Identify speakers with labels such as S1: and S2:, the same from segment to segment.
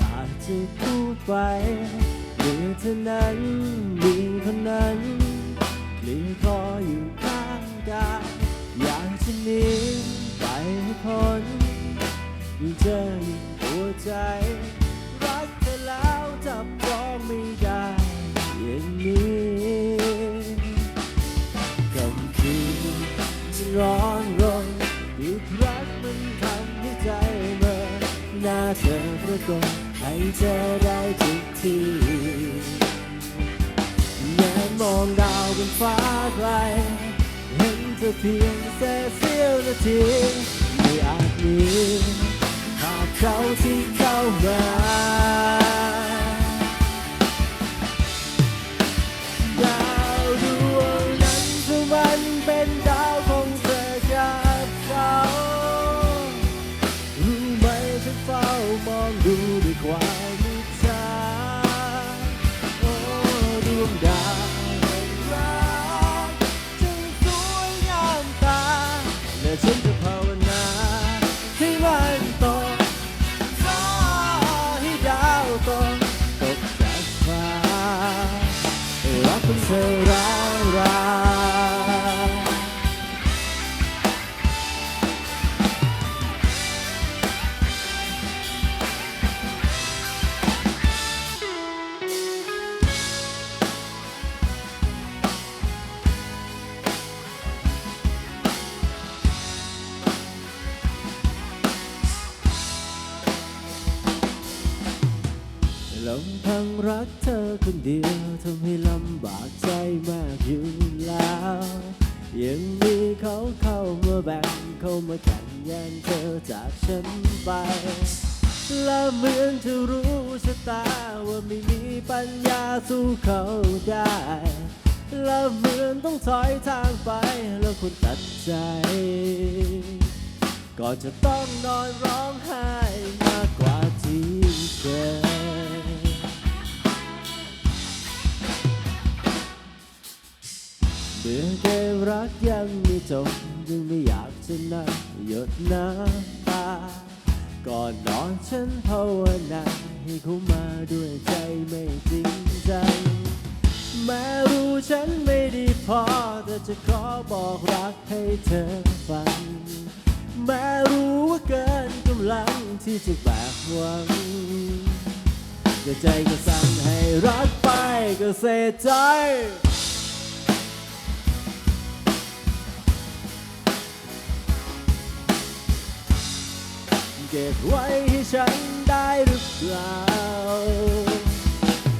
S1: ไม่อาจจะพูดไปมีเท่านั้นมีคนนั้นหรือคออยู่ข้างกายอยากจะหนีไปให้พ้นยิ่งเจอยิ่งปวดใจ รักเธอแล้วจับจองไม่ได้อย่างนี้กำคืนจะร้อนรนอีกรักมันทำให้ใจเมื่อหน้าเธอปรากฏ ให้เจอได้ทุกทีแงนมองดาวบนฟ้าไกล เห็นเธอเพียงแค่เสี้ยวนาที ลำพังรักเธอคนเดียวทำให้ลำบากใจมากอยู่แล้ว ยังมีเขาเข้ามาแบ่งเข้ามาแข่งแย่งเธอจากฉันไป และเหมือนจะรู้ชะตาว่าไม่มีปัญญาสู้เขาได้ และเหมือนต้องถอยทางไปแล้วคุณตัดใจก็จะต้องนอนร้องไห้มากกว่าที่เคย เมื่อเกมรักยังไม่จบยังไม่อยากจะนั่งหยดน้ำตา ก่อนนอนฉันภาวนาให้เขามาด้วยใจไม่จริงจังแม้รู้ฉันไม่ดีพอ แต่จะขอบอกรักให้เธอฟัง แม้รู้ว่าเกินกำลังที่จะแบกหวังแต่ใจก็สั่งให้รักไปก็เสียใจ เก็บไว้ให้ฉันได้หรือเปล่า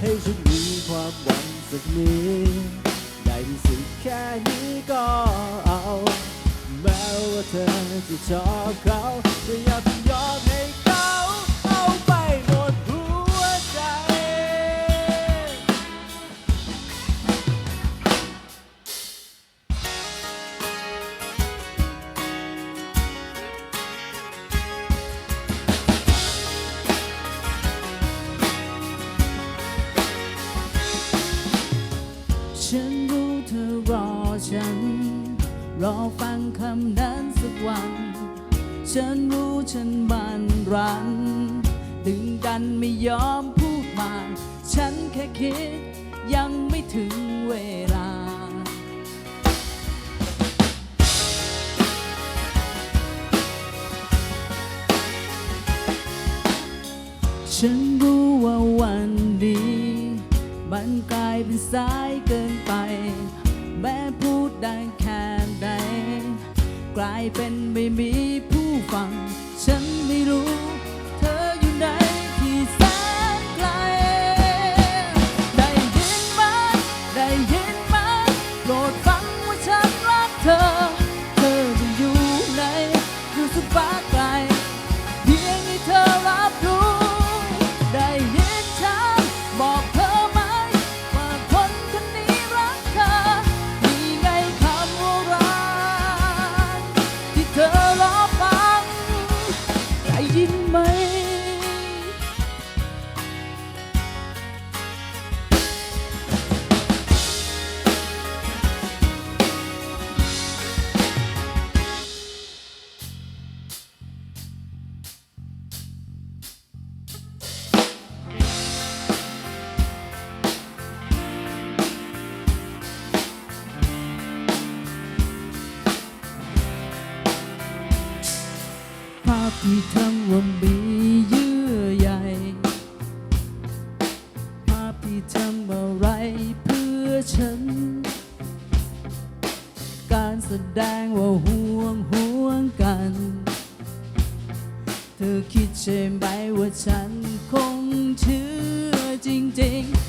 S1: ให้ฉันมีความหวังสักนิดได้ที่สุดแค่นี้ก็เอา แม้ว่าเธอจะชอบเขาแต่อย่าเพิ่งยอมให้
S2: ฉันรู้ฉันมันรัน ดึงดันไม่ยอมพูดมา ฉันแค่คิดยังไม่ถึงเวลาฉันรู้ว่าวันนี้ มันกลายเป็นสายเกินไป แม้พูดได้แค่ใดกลายเป็นไม่มีผู้ ฟังฉัน ที่ทำว่ามีเยื่อใยภาพที่ทำอะไรเพื่อฉัน การแสดงว่าห่วงห่วงกัน เธอคิดใช่ไหมว่าฉันคงเชื่อจริงๆ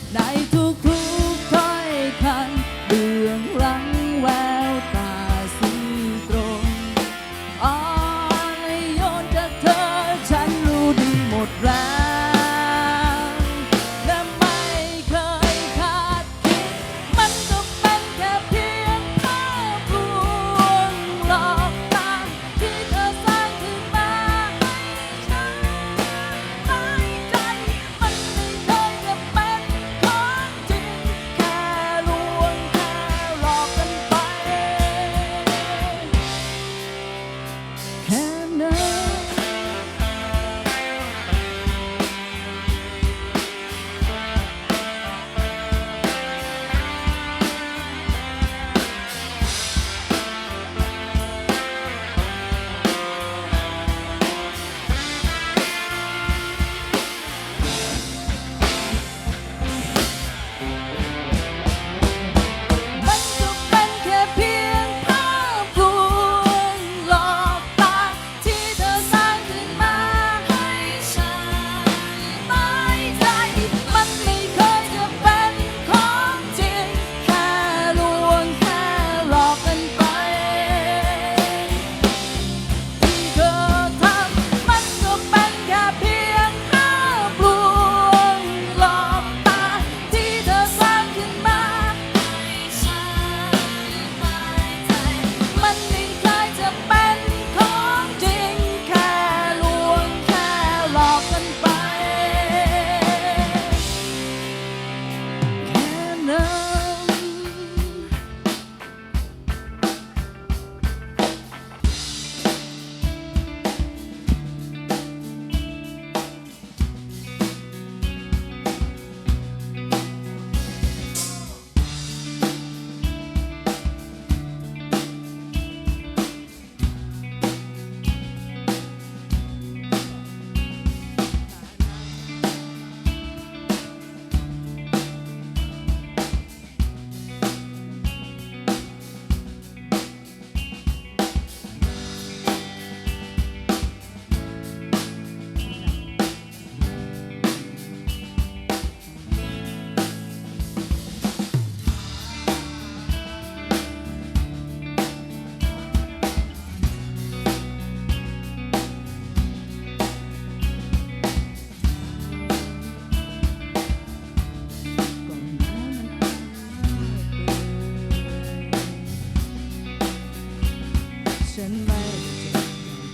S2: ฉันไม่เจ็บ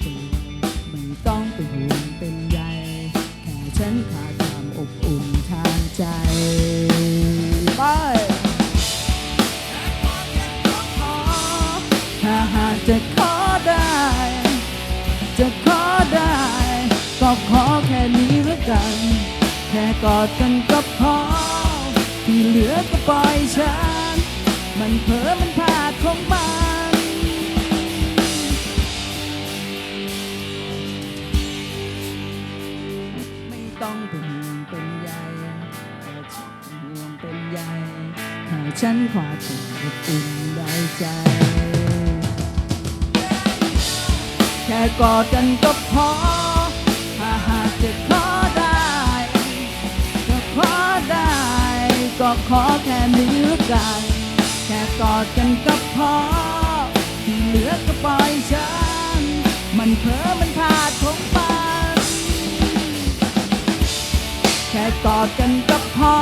S2: ตัวไม่ต้องเป็นห่วงเป็นใยแค่ฉันขาดความอบอุ่นทางใจไปถ้าหากจะขอได้ จะขอได้ ก็ขอแค่นี้ละกัน แค่กอดกันก็พอ ที่เหลือก็ปล่อยฉัน มันเผลอมันพลาดของมัน ฉันขาดสิ่งอบอุ่นได้ใจ แค่กอดกันก็พอ ถ้าหากจะขอได้จะขอได้ ก็ขอแค่นี้ละกัน แค่กอดกันก็พอ ที่เหลือก็ปล่อยฉัน มันเผลอมันพลาดของมันแค่กอดกันก็พอ